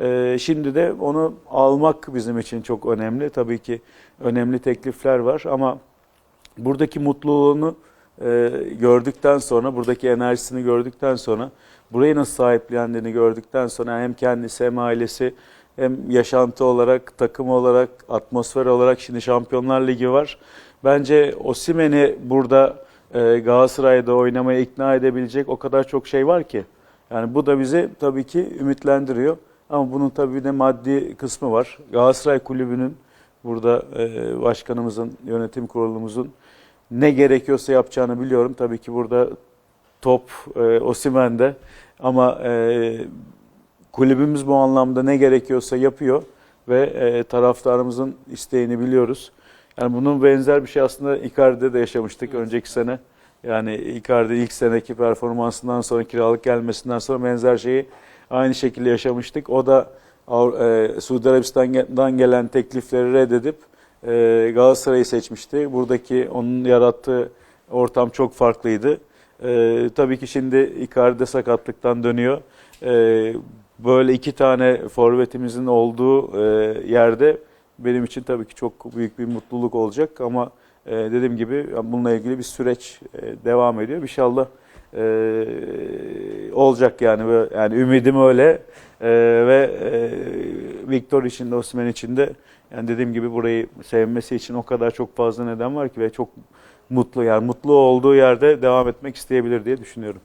Ee, şimdi de onu almak bizim için çok önemli. Tabii ki önemli teklifler var ama buradaki mutluluğunu e, gördükten sonra, buradaki enerjisini gördükten sonra, burayı nasıl sahiplendiğini gördükten sonra hem kendisi hem ailesi hem yaşantı olarak, takım olarak, atmosfer olarak şimdi Şampiyonlar Ligi var. Bence Osimhen'i burada e, Galatasaray'da oynamaya ikna edebilecek o kadar çok şey var ki. Yani bu da bizi tabii ki ümitlendiriyor. Ama bunun tabii bir de maddi kısmı var. Galatasaray Kulübü'nün burada e, başkanımızın, yönetim kurulumuzun ne gerekiyorsa yapacağını biliyorum. Tabii ki burada top e, Osimhen'de ama e, kulübümüz bu anlamda ne gerekiyorsa yapıyor ve e, taraftarımızın isteğini biliyoruz. Yani bunun benzer bir şey aslında Icardi'de de yaşamıştık önceki sene. Yani Icardi ilk seneki performansından sonra kiralık gelmesinden sonra benzer şeyi aynı şekilde yaşamıştık. O da e, Suudi Arabistan'dan gelen teklifleri reddedip e, Galatasaray'ı seçmişti. Buradaki onun yarattığı ortam çok farklıydı. E, tabii ki şimdi Icardi sakatlıktan dönüyor. E, böyle iki tane forvetimizin olduğu e, yerde benim için tabii ki çok büyük bir mutluluk olacak ama e, dediğim gibi bununla ilgili bir süreç e, devam ediyor. İnşallah e, olacak yani. Yani ümidim öyle. E, ve e, Victor için de Osimhen için de yani dediğim gibi burayı sevmesi için o kadar çok fazla neden var ki ve çok mutlu yani mutlu olduğu yerde devam etmek isteyebilir diye düşünüyorum.